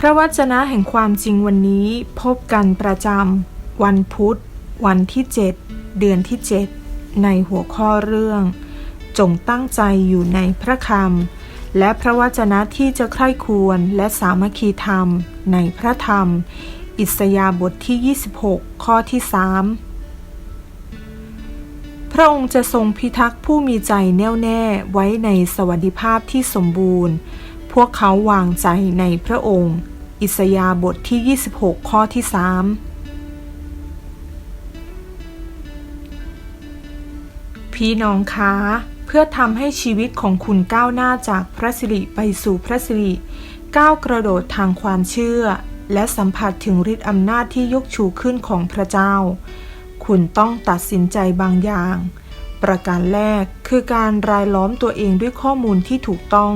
พระวจนะแห่งความจริงวันนี้พบกันประจำวันพุธ วันที่ 7 เดือนที่ 7 ในหัวข้อเรื่อง จงตั้งใจอยู่ในพระคำและพระวจนะที่จะใคร่ควรและสามัคคีธรรมในพระธรรม อิสยาบทที่ 26 ข้อที่ 3 พระองค์จะทรงพิทักษ์ผู้มีใจแน่วแน่ไว้ในสวัสดิภาพที่สมบูรณ์ วกเขาวางใจในพระองค์ อิสยาบทที่ 26 ข้อที่3พี่น้องคะเพื่อทำให้ชีวิตของคุณก้าวหน้าจากพระสิริไปสู่พระสิริก้าวกระโดดทางความเชื่อ และสัมผัสถึงฤทธิ์อำนาจที่ยกชูขึ้นของพระเจ้า คุณต้องตัดสินใจบางอย่าง ประการแรกคือการรายล้อมตัวเองด้วยข้อมูลที่ถูกต้อง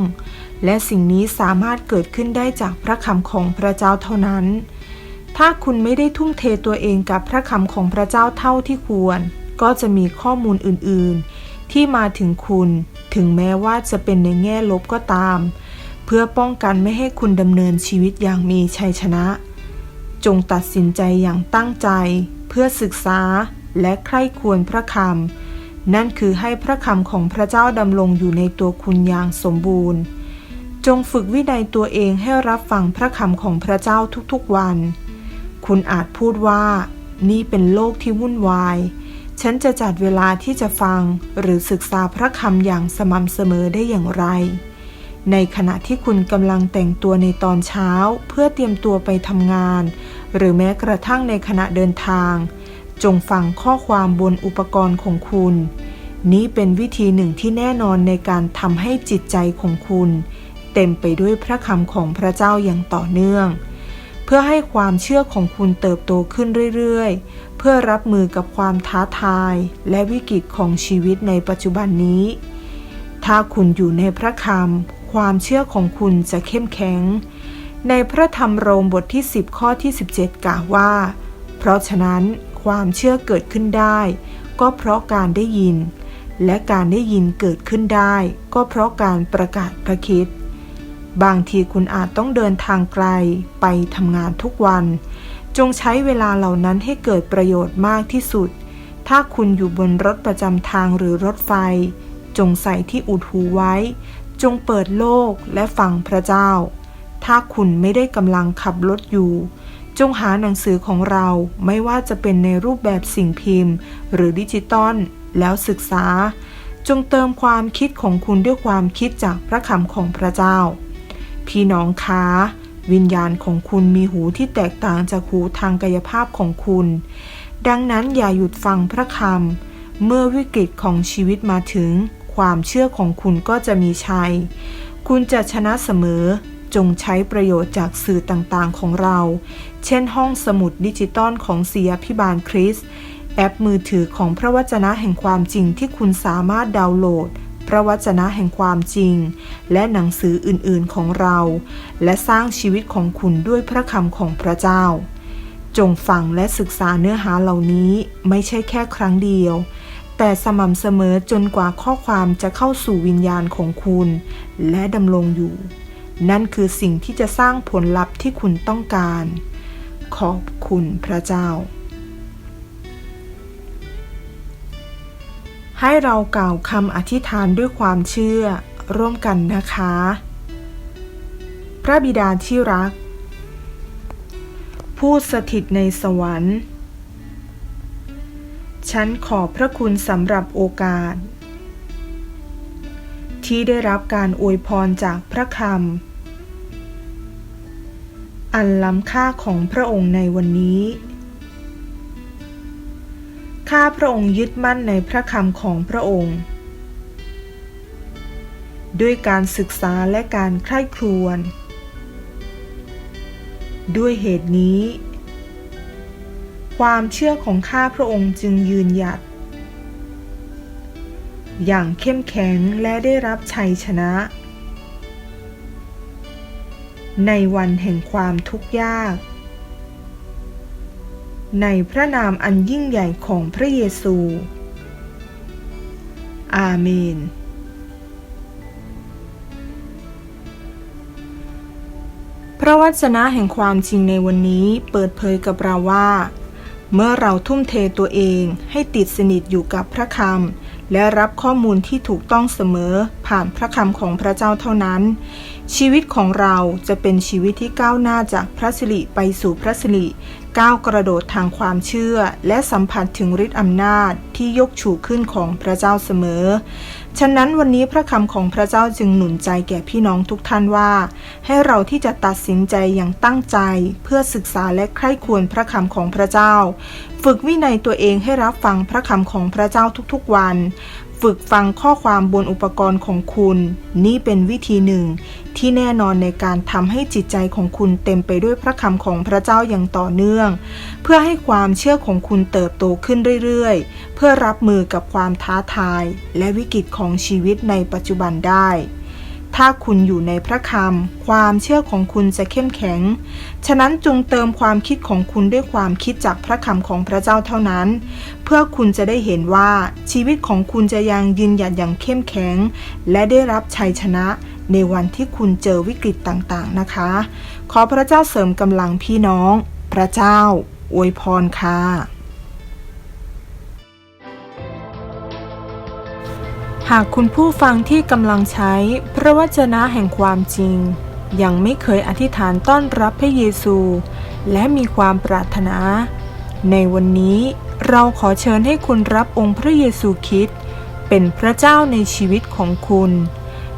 และสิ่งนี้สามารถเกิดขึ้นได้จากพระคำของพระเจ้าเท่านั้น ถ้าคุณไม่ได้ทุ่มเทตัวเองกับพระคำของพระเจ้าเท่าที่ควร ก็จะมีข้อมูลอื่นๆ ที่มาถึงคุณ ถึงแม้ว่าจะเป็นในแง่ลบก็ตาม เพื่อป้องกันไม่ให้คุณดำเนินชีวิตอย่างมีชัยชนะ จงตัดสินใจอย่างตั้งใจ เพื่อศึกษาและใคร่ควรพระคำนั่นคือให้พระคำของพระเจ้าดำรงอยู่ในตัวคุณอย่างสมบูรณ์ จงฝึกวินัยตัวเองให้รับฟังพระคำของพระเจ้าทุกๆวัน คุณอาจพูดว่า นี่เป็นโลกที่วุ่นวาย ฉันจะจัดเวลาที่จะฟังหรือศึกษาพระคำอย่างสม่ำเสมอได้อย่างไร ในขณะที่คุณกำลังแต่งตัวในตอนเช้า เพื่อเตรียมตัวไปทำงาน หรือแม้กระทั่งในขณะเดินทาง จงฟังข้อความบนอุปกรณ์ของคุณ นี้เป็นวิธีหนึ่งที่แน่นอนในการทำให้จิตใจของคุณ เต็มไปด้วยพระคำของพระเจ้าอย่างต่อเนื่อง เพื่อให้ความเชื่อของคุณเติบโตขึ้นเรื่อยๆ เพื่อรับมือกับความท้าทายและวิกฤตของชีวิตในปัจจุบันนี้ ถ้าคุณอยู่ในพระคำความเชื่อของคุณจะเข้มแข็ง ในพระธรรมโรมบทที่ 10 ข้อที่ 17 กล่าวว่า เพราะฉะนั้นความเชื่อเกิดขึ้นได้ ก็เพราะการได้ยิน และการได้ยินเกิดขึ้นได้ ก็เพราะการประกาศพระคิด บางทีคุณอาจต้องเดินทางไกลไปทำงานทุกวัน จงใช้เวลาเหล่านั้นให้เกิดประโยชน์มากที่สุด ถ้าคุณอยู่บนรถประจำทางหรือรถไฟ จงใส่ที่อุดหูไว้ จงเปิดโลกและฟังพระเจ้า ถ้าคุณไม่ได้กำลังขับรถอยู่ จงหาหนังสือของเราไม่ว่าจะเป็นในรูปแบบสิ่งพิมพ์ หรือดิจิตอลแล้วศึกษา จงเติมความคิดของคุณด้วยความคิดจากพระคำของพระเจ้า พี่น้องคะวิญญาณของคุณมีหูที่แตกต่างจากหูทางกายภาพของคุณ ดังนั้นอย่าหยุดฟังพระคำ เมื่อวิกฤตของชีวิตมาถึง ความเชื่อของคุณก็จะมีชัย คุณจะชนะเสมอ จงใช้ประโยชน์จากสื่อต่างๆของเรา เช่นห้องสมุดดิจิตอลของเสียพิบาลคริส แอปมือถือของพระวจนะแห่งความจริงที่คุณสามารถดาวน์โหลด พระวจนะแห่งความจริง และหนังสืออื่นๆของเรา และสร้างชีวิตของคุณด้วยพระคำของพระเจ้า จงฟังและศึกษาเนื้อหาเหล่านี้ไม่ใช่แค่ครั้งเดียว แต่สม่ำเสมอจนกว่าข้อความจะเข้าสู่วิญญาณของคุณ และดำรงอยู่ นั่นคือสิ่งที่จะสร้างผลลัพธ์ที่คุณต้องการ ขอบคุณพระเจ้า ให้เรากล่าวคำอธิษฐานด้วยความเชื่อร่วมกันนะคะ พระบิดาที่รัก ผู้สถิตในสวรรค์ ฉันขอบพระคุณสำหรับโอกาส ที่ได้รับการอวยพรจากพระคำอันล้ำค่าของพระองค์ในวันนี้ ข้าพระองค์ยึดมั่นในพระคำของพระองค์ ด้วยการศึกษาและการใคร่ครวญ ด้วยเหตุนี้ ความเชื่อของข้าพระองค์จึงยืนหยัด อย่างเข้มแข็งและได้รับชัยชนะ ในวันแห่งความทุกข์ยาก ในพระนามอันยิ่งใหญ่ของพระเยซู อาเมนพระวจนะแห่งความจริงในวันนี้เปิดเผยกับเราว่า เมื่อเราทุ่มเทตัวเองให้ติดสนิทอยู่กับพระคำและรับข้อมูลที่ถูกต้องเสมอผ่านพระคำของพระเจ้าเท่านั้น ชีวิตของเราจะเป็นชีวิตที่ก้าวหน้าจากพระสิริไปสู่พระสิริ ก้าวกระโดดทางความเชื่อ และสัมผัสถึงฤทธิ์อำนาจที่ยกชูขึ้นของพระเจ้าเสมอ ฉะนั้นวันนี้พระคำของพระเจ้าจึงหนุนใจแก่พี่น้องทุกท่านว่า ให้เราที่จะตัดสินใจอย่างตั้งใจ เพื่อศึกษาและใคร่ควรพระคำของพระเจ้า ฝึกวินัยตัวเองให้รับฟังพระคำของพระเจ้าทุกๆวัน ฝึกฟังข้อความบนอุปกรณ์ของคุณ นี่เป็นวิธีหนึ่ง ที่แน่นอนในการทำให้จิตใจของคุณเต็มไปด้วยพระคำของพระเจ้าอย่างต่อเนื่อง เพื่อให้ความเชื่อของคุณเติบโตขึ้นเรื่อยๆ เพื่อรับมือกับความท้าทาย และวิกฤตของชีวิตในปัจจุบันได้ ถ้าคุณอยู่ในพระคำความเชื่อของคุณจะเข้มแข็ง ฉะนั้นจงเติมความคิดของคุณด้วยความคิดจากพระคำของพระเจ้าเท่านั้น เพื่อคุณจะได้เห็นว่าชีวิตของคุณจะยังยืนหยัดอย่างเข้มแข็ง และได้รับชัยชนะในวันที่คุณเจอวิกฤตต่างๆนะคะ ขอพระเจ้าเสริมกำลังพี่น้อง พระเจ้า อวยพรค่ะ หากคุณผู้ฟังที่กำลังใช้พระวจนะแห่งความจริง ยังไม่เคยอธิษฐานต้อนรับพระเยซู และมีความปรารถนา ในวันนี้เราขอเชิญให้คุณรับองค์พระเยซูคริสต์เป็นพระเจ้าในชีวิตของคุณ